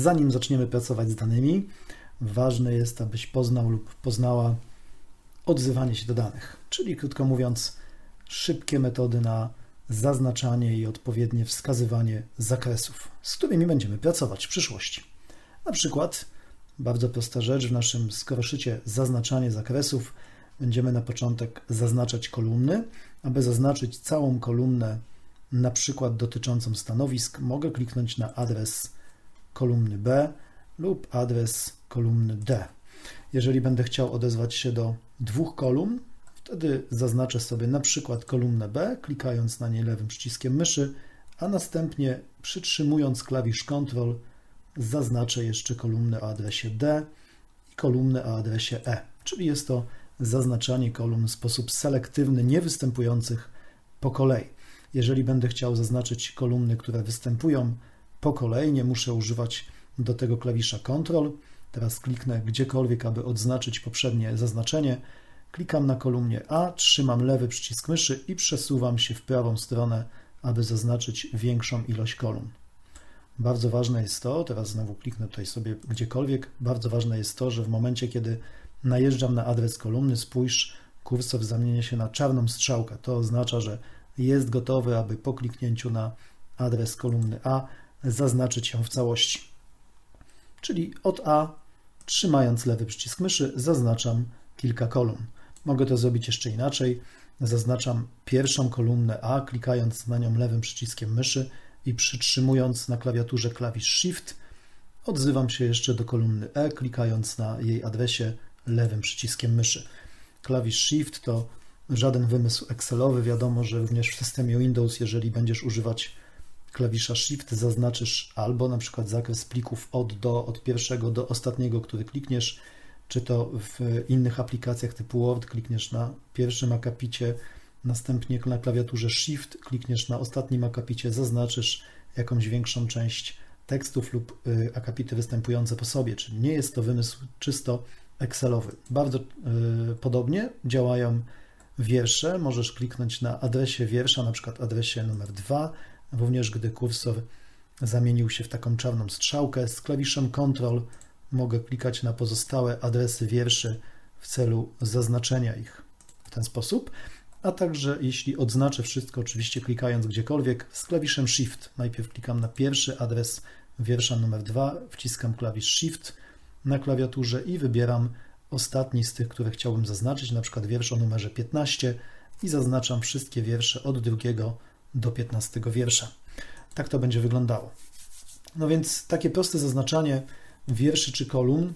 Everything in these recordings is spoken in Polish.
zanim zaczniemy pracować z danymi, ważne jest, abyś poznał lub poznała odzywanie się do danych, czyli krótko mówiąc, szybkie metody na zaznaczanie i odpowiednie wskazywanie zakresów, z którymi będziemy pracować w przyszłości. Na przykład, bardzo prosta rzecz w naszym skoroszycie zaznaczanie zakresów, będziemy na początek zaznaczać kolumny. Aby zaznaczyć całą kolumnę, na przykład dotyczącą stanowisk, mogę kliknąć na adres kolumny B lub adres kolumny D. Jeżeli będę chciał odezwać się do dwóch kolumn, wtedy zaznaczę sobie na przykład kolumnę B, klikając na niej lewym przyciskiem myszy, a następnie przytrzymując klawisz Ctrl zaznaczę jeszcze kolumnę o adresie D i kolumnę o adresie E, czyli jest to zaznaczanie kolumn w sposób selektywny, nie występujących po kolei. Jeżeli będę chciał zaznaczyć kolumny, które występują po kolei, nie muszę używać do tego klawisza Ctrl. Teraz kliknę gdziekolwiek, aby odznaczyć poprzednie zaznaczenie. Klikam na kolumnie A, trzymam lewy przycisk myszy i przesuwam się w prawą stronę, aby zaznaczyć większą ilość kolumn. Bardzo ważne jest to, teraz znowu kliknę tutaj sobie gdziekolwiek, bardzo ważne jest to, że w momencie, kiedy najeżdżam na adres kolumny, spójrz, kursor zamienia się na czarną strzałkę. To oznacza, że jest gotowy, aby po kliknięciu na adres kolumny A zaznaczyć ją w całości. Czyli od A, trzymając lewy przycisk myszy, zaznaczam kilka kolumn. Mogę to zrobić jeszcze inaczej. Zaznaczam pierwszą kolumnę A, klikając na nią lewym przyciskiem myszy i przytrzymując na klawiaturze klawisz Shift. Odzywam się jeszcze do kolumny E, klikając na jej adresie lewym przyciskiem myszy. Klawisz Shift to żaden wymysł Excelowy. Wiadomo, że również w systemie Windows, jeżeli będziesz używać klawisza Shift, zaznaczysz albo na przykład zakres plików od do, od pierwszego do ostatniego, który klikniesz, czy to w innych aplikacjach typu Word klikniesz na pierwszym akapicie, następnie na klawiaturze Shift klikniesz na ostatnim akapicie, zaznaczysz jakąś większą część tekstów lub y, akapity występujące po sobie, czyli nie jest to wymysł czysto Excelowy. Bardzo y, podobnie działają wiersze. Możesz kliknąć na adresie wiersza, na przykład adresie numer 2, również gdy kursor zamienił się w taką czarną strzałkę. Z klawiszem Ctrl mogę klikać na pozostałe adresy wierszy w celu zaznaczenia ich w ten sposób. A także jeśli odznaczę wszystko, oczywiście klikając gdziekolwiek, z klawiszem Shift. Najpierw klikam na pierwszy adres wiersza numer 2, wciskam klawisz Shift, na klawiaturze i wybieram ostatni z tych, które chciałbym zaznaczyć, na przykład wiersz o numerze 15 i zaznaczam wszystkie wiersze od drugiego do 15 wiersza. Tak to będzie wyglądało. No więc takie proste zaznaczanie wierszy czy kolumn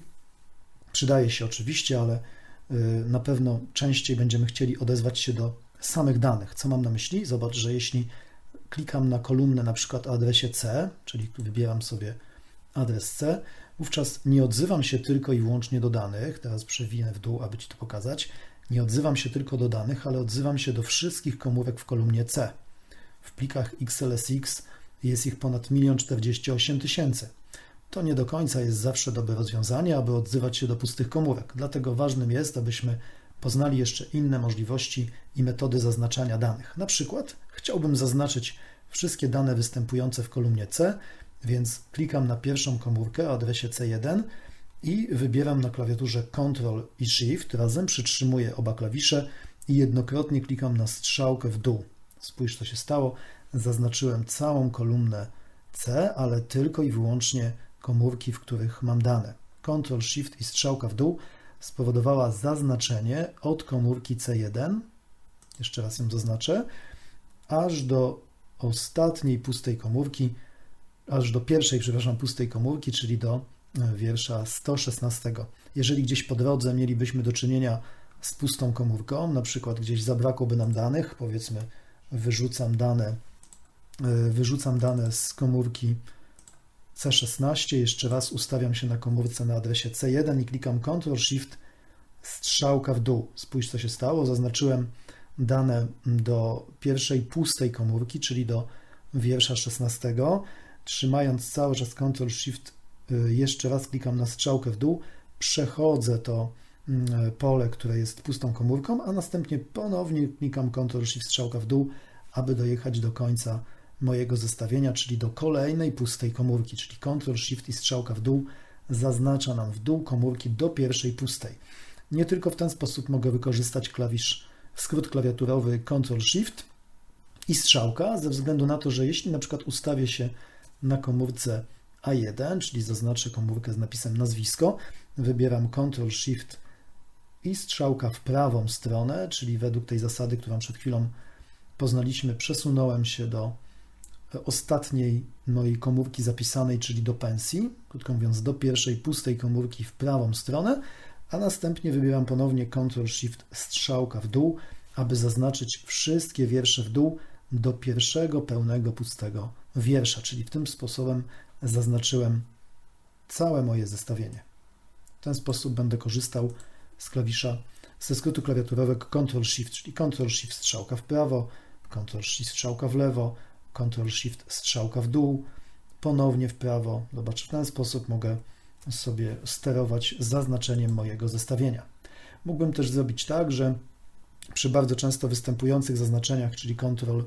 przydaje się oczywiście, ale y, na pewno częściej będziemy chcieli odezwać się do samych danych. Co mam na myśli? Zobacz, że jeśli klikam na kolumnę na przykład o adresie C, czyli wybieram sobie adres C, wówczas nie odzywam się tylko i wyłącznie do danych, teraz przewinę w dół, aby Ci to pokazać, nie odzywam się tylko do danych, ale odzywam się do wszystkich komórek w kolumnie C. W plikach XLSX jest ich ponad 1 048 tysięcy. To nie do końca jest zawsze dobre rozwiązanie, aby odzywać się do pustych komórek. Dlatego ważnym jest, abyśmy poznali jeszcze inne możliwości i metody zaznaczania danych. Na przykład chciałbym zaznaczyć wszystkie dane występujące w kolumnie C, więc klikam na pierwszą komórkę o adresie C1 i wybieram na klawiaturze Ctrl i Shift, razem przytrzymuję oba klawisze i jednokrotnie klikam na strzałkę w dół. Spójrz, co się stało. Zaznaczyłem całą kolumnę C, ale tylko i wyłącznie komórki, w których mam dane. Ctrl, Shift i strzałka w dół spowodowała zaznaczenie od komórki C1, jeszcze raz ją zaznaczę, aż do ostatniej pustej komórki, aż do pierwszej, przepraszam, pustej komórki, czyli do e, wiersza 116. Jeżeli gdzieś po drodze mielibyśmy do czynienia z pustą komórką, na przykład gdzieś zabrakłoby nam danych, powiedzmy wyrzucam dane, e, wyrzucam dane z komórki C16, jeszcze raz ustawiam się na komórce na adresie C1 i klikam Ctrl Shift strzałka w dół. Spójrz co się stało, zaznaczyłem dane do pierwszej pustej komórki, czyli do wiersza 16. Trzymając cały czas Ctrl Shift, y, jeszcze raz klikam na strzałkę w dół, przechodzę to pole, które jest pustą komórką, a następnie ponownie klikam Ctrl Shift strzałka w dół, aby dojechać do końca mojego zestawienia, czyli do kolejnej pustej komórki, czyli Ctrl Shift i strzałka w dół zaznacza nam w dół komórki do pierwszej pustej. Nie tylko w ten sposób mogę wykorzystać klawisz, skrót klawiaturowy Ctrl Shift i strzałka, ze względu na to, że jeśli na przykład ustawię się na komórce A1, czyli zaznaczę komórkę z napisem nazwisko, wybieram Ctrl Shift i strzałka w prawą stronę, czyli według tej zasady, którą przed chwilą poznaliśmy, przesunąłem się do ostatniej mojej komórki zapisanej, czyli do pensji, krótko mówiąc, do pierwszej pustej komórki w prawą stronę, a następnie wybieram ponownie Ctrl Shift strzałka w dół, aby zaznaczyć wszystkie wiersze w dół do pierwszego pełnego pustego wiersza, czyli w tym sposobem zaznaczyłem całe moje zestawienie. W ten sposób będę korzystał z klawisza ze skrótu klawiaturowego Ctrl Shift, czyli Ctrl Shift strzałka w prawo, Ctrl Shift strzałka w lewo, Ctrl Shift strzałka w dół, ponownie w prawo. Zobacz, w ten sposób mogę sobie sterować zaznaczeniem mojego zestawienia. Mógłbym też zrobić tak, że przy bardzo często występujących zaznaczeniach, czyli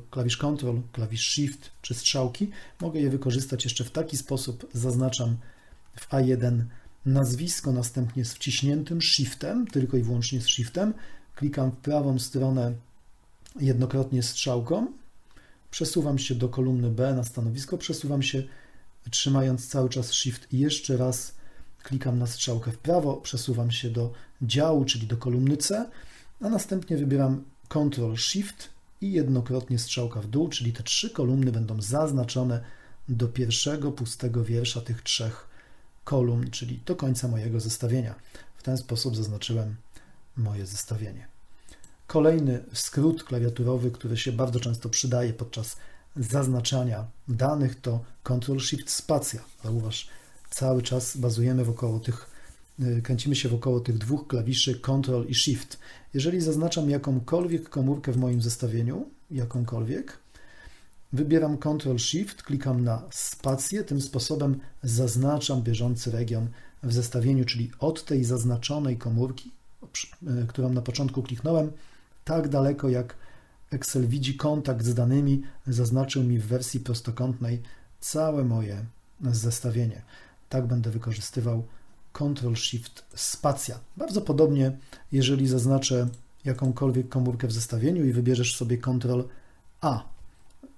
klawisz Ctrl, klawisz Shift czy strzałki, mogę je wykorzystać jeszcze w taki sposób. Zaznaczam w A1 nazwisko, następnie z wciśniętym Shiftem, tylko i wyłącznie z Shiftem. Klikam w prawą stronę jednokrotnie strzałką, przesuwam się do kolumny B na stanowisko, przesuwam się trzymając cały czas Shift i jeszcze raz klikam na strzałkę w prawo, przesuwam się do działu, czyli do kolumny C, a następnie wybieram Ctrl Shift i jednokrotnie strzałka w dół, czyli te trzy kolumny będą zaznaczone do pierwszego pustego wiersza tych trzech kolumn, czyli do końca mojego zestawienia. W ten sposób zaznaczyłem moje zestawienie. Kolejny skrót klawiaturowy, który się bardzo często przydaje podczas zaznaczania danych to Ctrl Shift Spacja. Zauważ, cały czas bazujemy wokoło tych, y, kręcimy się wokoło tych dwóch klawiszy Ctrl i Shift. Jeżeli zaznaczam jakąkolwiek komórkę w moim zestawieniu, jakąkolwiek, wybieram Ctrl Shift, klikam na spację, tym sposobem zaznaczam bieżący region w zestawieniu, czyli od tej zaznaczonej komórki, y, którą na początku kliknąłem, tak daleko jak Excel widzi kontakt z danymi, zaznaczył mi w wersji prostokątnej całe moje zestawienie. Tak będę wykorzystywał Ctrl Shift Spacja. Bardzo podobnie, jeżeli zaznaczę jakąkolwiek komórkę w zestawieniu i wybierzesz sobie Ctrl A,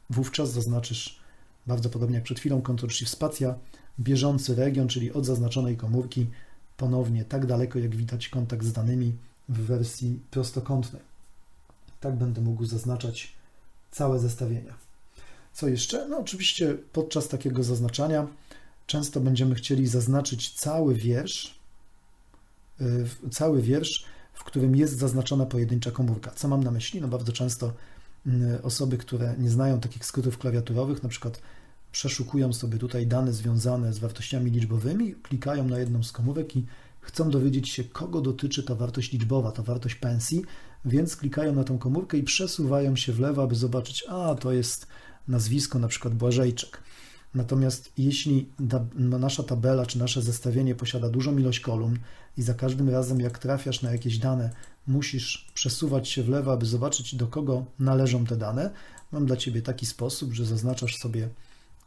wówczas zaznaczysz bardzo podobnie jak przed chwilą Ctrl Shift Spacja bieżący region, czyli od zaznaczonej komórki ponownie tak daleko jak widać kontakt z danymi w wersji prostokątnej. Tak będę mógł zaznaczać całe zestawienia. Co jeszcze? No oczywiście podczas takiego zaznaczania często będziemy chcieli zaznaczyć cały wiersz, y, cały wiersz, w którym jest zaznaczona pojedyncza komórka. Co mam na myśli? No bardzo często osoby, które nie znają takich skrótów klawiaturowych, na przykład przeszukują sobie tutaj dane związane z wartościami liczbowymi, klikają na jedną z komórek i chcą dowiedzieć się, kogo dotyczy ta wartość liczbowa, ta wartość pensji, więc klikają na tą komórkę i przesuwają się w lewo, aby zobaczyć, a to jest nazwisko na przykład Błażejczyk. Natomiast jeśli nasza tabela czy nasze zestawienie posiada dużą ilość kolumn i za każdym razem jak trafiasz na jakieś dane, musisz przesuwać się w lewo, aby zobaczyć do kogo należą te dane, mam dla Ciebie taki sposób, że zaznaczasz sobie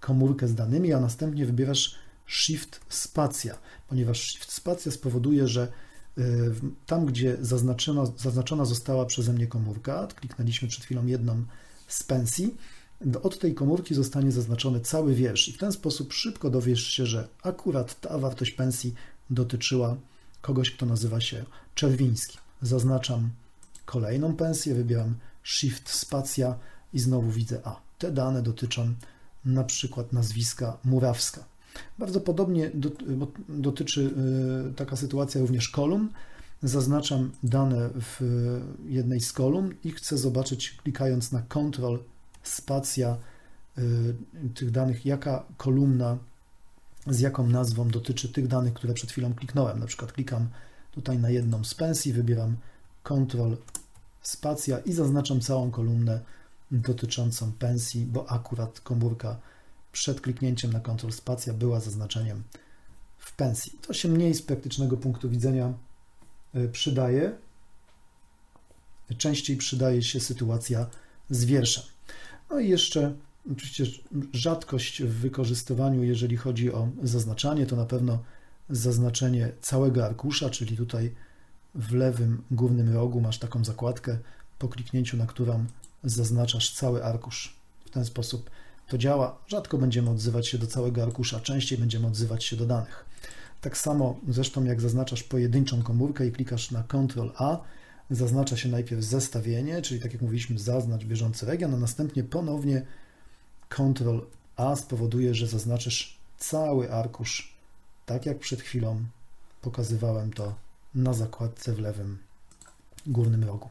komórkę z danymi, a następnie wybierasz Shift Spacja, ponieważ Shift Spacja spowoduje, że y, tam, gdzie zaznaczona, zaznaczona została przeze mnie komórka, kliknęliśmy przed chwilą jedną z pensji, od tej komórki zostanie zaznaczony cały wiersz i w ten sposób szybko dowiesz się, że akurat ta wartość pensji dotyczyła kogoś, kto nazywa się Czerwiński. Zaznaczam kolejną pensję, wybieram Shift Spacja i znowu widzę, a te dane dotyczą na przykład nazwiska Murawska. Bardzo podobnie dotyczy y, taka sytuacja również kolumn. Zaznaczam dane w jednej z kolumn i chcę zobaczyć, klikając na Ctrl spacja y, tych danych, jaka kolumna z jaką nazwą dotyczy tych danych, które przed chwilą kliknąłem. Na przykład klikam tutaj na jedną z pensji, wybieram Ctrl spacja i zaznaczam całą kolumnę dotyczącą pensji, bo akurat komórka przed kliknięciem na Ctrl spacja była zaznaczeniem w pensji. To się mniej z praktycznego punktu widzenia y, przydaje. Częściej przydaje się sytuacja z wierszem. No i jeszcze Oczywiście rzadkość w wykorzystywaniu, jeżeli chodzi o zaznaczanie, to na pewno zaznaczenie całego arkusza, czyli tutaj w lewym górnym rogu masz taką zakładkę, po kliknięciu na którą zaznaczasz cały arkusz. W ten sposób to działa. Rzadko będziemy odzywać się do całego arkusza, częściej będziemy odzywać się do danych. Tak samo zresztą jak zaznaczasz pojedynczą komórkę i klikasz na Ctrl A, zaznacza się najpierw zestawienie, czyli tak jak mówiliśmy, zaznacz bieżący region, a następnie ponownie Ctrl A spowoduje, że zaznaczysz cały arkusz, tak jak przed chwilą pokazywałem to na zakładce w lewym górnym rogu.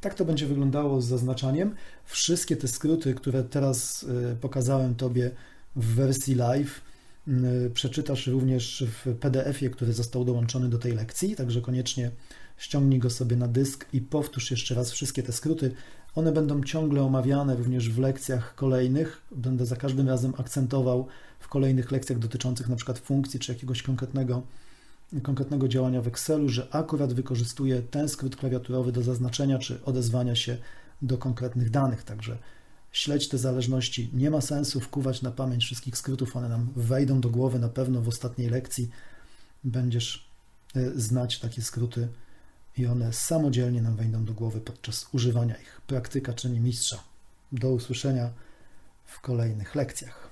Tak to będzie wyglądało z zaznaczaniem. Wszystkie te skróty, które teraz y, pokazałem Tobie w wersji live, y, przeczytasz również w PDF-ie, który został dołączony do tej lekcji, także koniecznie ściągnij go sobie na dysk i powtórz jeszcze raz wszystkie te skróty. One będą ciągle omawiane również w lekcjach kolejnych. Będę za każdym razem akcentował w kolejnych lekcjach dotyczących na przykład funkcji czy jakiegoś konkretnego, konkretnego działania w Excelu, że akurat wykorzystuję ten skrót klawiaturowy do zaznaczenia czy odezwania się do konkretnych danych. Także śledź te zależności. Nie ma sensu wkuwać na pamięć wszystkich skrótów, one nam wejdą do głowy na pewno w ostatniej lekcji. Będziesz y, znać takie skróty i one samodzielnie nam wejdą do głowy podczas używania ich. Praktyka czyni mistrza. Do usłyszenia w kolejnych lekcjach.